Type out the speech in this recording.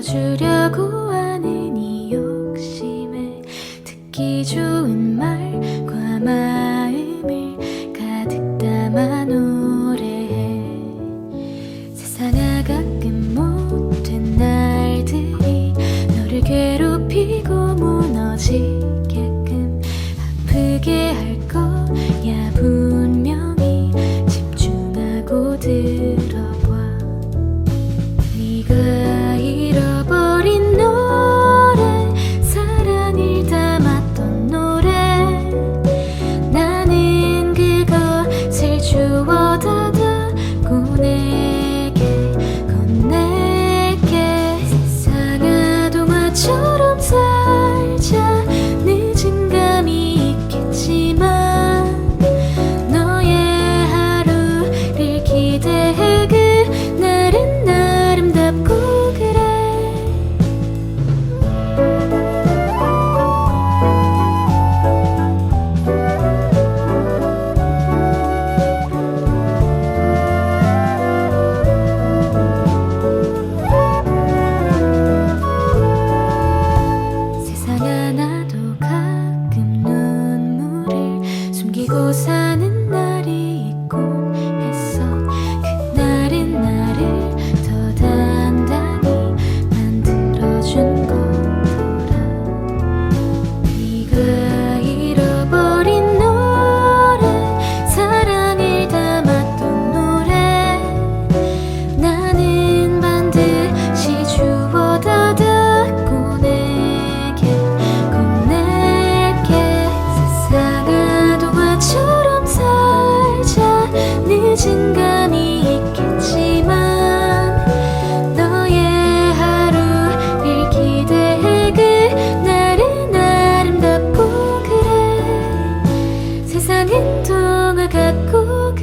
들어주려고 하는 이 욕심에 듣기 좋은 말과 마음을 가득 담아 노래해 세상아 가끔 못된 날들이 너를 괴롭히고 무너지게끔 아프게 할 가지고 사는 신 감이 있겠지만 너의 하루를 기대해 그날은 아름답고 그래 세상엔 통화 같고